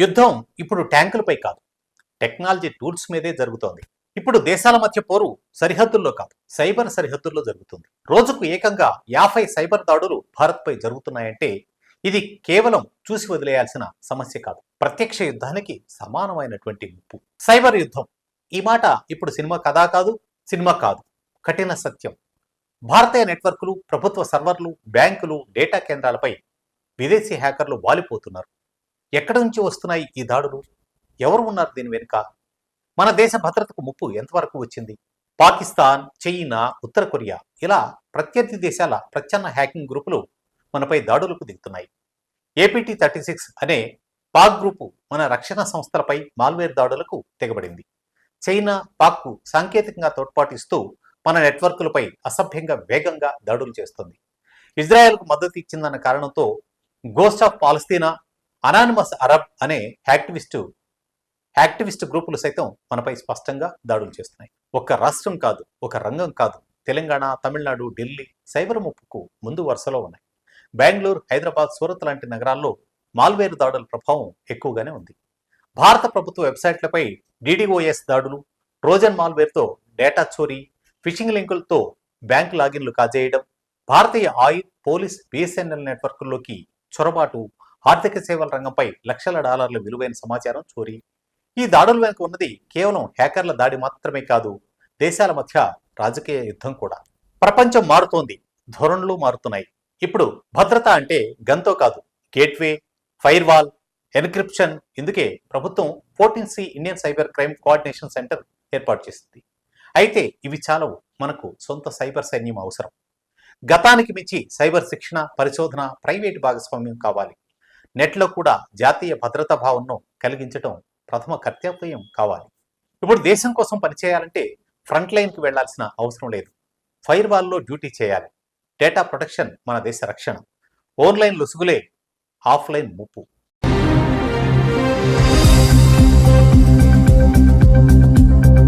యుద్ధం ఇప్పుడు ట్యాంకులపై కాదు. టెక్నాలజీ టూల్స్ మీదే జరుగుతోంది. ఇప్పుడు దేశాల మధ్య పోరు సరిహద్దుల్లో కాదు సైబర్ సరిహద్దుల్లో జరుగుతుంది. రోజుకు ఏకంగా యాభై సైబర్ దాడులు భారత్పై జరుగుతున్నాయంటే ఇది కేవలం చూసి వదిలేయాల్సిన సమస్య కాదు. ప్రత్యక్ష యుద్ధానికి సమానమైనటువంటి ముప్పు. సైబర్ యుద్ధం ఈ మాట ఇప్పుడు సినిమా కథా కాదు సినిమా కాదు. కఠిన సత్యం. భారతీయ నెట్వర్క్లు ప్రభుత్వ సర్వర్లు బ్యాంకులు డేటా కేంద్రాలపై విదేశీ హ్యాకర్లు వాలిపోతున్నారు. ఎక్కడి నుంచి వస్తున్నాయి ఈ దాడులు? ఎవరు ఉన్నారు దీని వెనుక? మన దేశ భద్రతకు ముప్పు ఎంతవరకు వచ్చింది? పాకిస్తాన్ చైనా ఉత్తర కొరియా ఇలా ప్రత్యర్థి దేశాల ప్రచ్ఛన్న హ్యాకింగ్ గ్రూపులు మనపై దాడులకు దిగుతున్నాయి. ఏపీటీ థర్టీ సిక్స్ అనే పాక్ గ్రూపు మన రక్షణ సంస్థలపై మాల్వేర్ దాడులకు తెగబడింది. చైనా పాక్కు సాంకేతికంగా తోడ్పాటిస్తూ మన నెట్వర్కులపై అసభ్యంగా వేగంగా దాడులు చేస్తుంది. ఇజ్రాయెల్కు మద్దతు ఇచ్చిందన్న కారణంతో ghost of Palestine anonymous Arab అనే యాక్టివిస్టు యాక్టివిస్ట్ గ్రూపులు సైతం మనపై స్పష్టంగా దాడులు చేస్తున్నాయి. ఒక్క రాష్ట్రం కాదు ఒక రంగం కాదు. తెలంగాణ తమిళనాడు ఢిల్లీ సైబర్ ముప్పుకు ముందు వరుసలో ఉన్నాయి. బెంగళూరు హైదరాబాద్ సూరత్ లాంటి నగరాల్లో మాల్వేర్ దాడుల ప్రభావం ఎక్కువగానే ఉంది. భారత ప్రభుత్వ వెబ్సైట్లపై డిడిఓఎస్ దాడులు ట్రోజన్ మాల్వేర్తో డేటా చోరీ ఫిషింగ్ లింకులతో బ్యాంక్ లాగిన్లు కాజేయడం భారతీయ ఆయిల్ పోలీస్ బిఎస్ఎన్ఎల్ నెట్వర్క్లోకి చొరబాటు ఆర్థిక సేవల రంగంపై లక్షల డాలర్ల విలువైన సమాచారం చోరీ. ఈ దాడుల వెనుక ఉన్నది కేవలం హ్యాకర్ల దాడి మాత్రమే కాదు దేశాల మధ్య రాజకీయ యుద్ధం కూడా. ప్రపంచం మారుతోంది ధోరణులు మారుతున్నాయి. ఇప్పుడు భద్రత అంటే గన్తో కాదు గేట్వే ఫైర్ వాల్ ఎన్క్రిప్షన్. ఇందుకే ప్రభుత్వం fourteen C Indian cyber crime coordination centre ఏర్పాటు చేసింది. అయితే ఇవి చాలవు మనకు సొంత సైబర్ సైన్యం అవసరం. గతానికి మించి సైబర్ శిక్షణ పరిశోధన ప్రైవేట్ భాగస్వామ్యం కావాలి. నెట్లో కూడా జాతీయ భద్రతా భావంను కలిగించడం ప్రథమ కర్తవ్యం కావాలి. ఇప్పుడు దేశం కోసం పనిచేయాలంటే ఫ్రంట్ లైన్కి వెళ్ళాల్సిన అవసరం లేదు. ఫైర్ వాల్లో డ్యూటీ చేయాలి. డేటా ప్రొటెక్షన్ మన దేశ రక్షణ. ఆన్లైన్ లొసుగులే ఆఫ్లైన్ ముప్పు.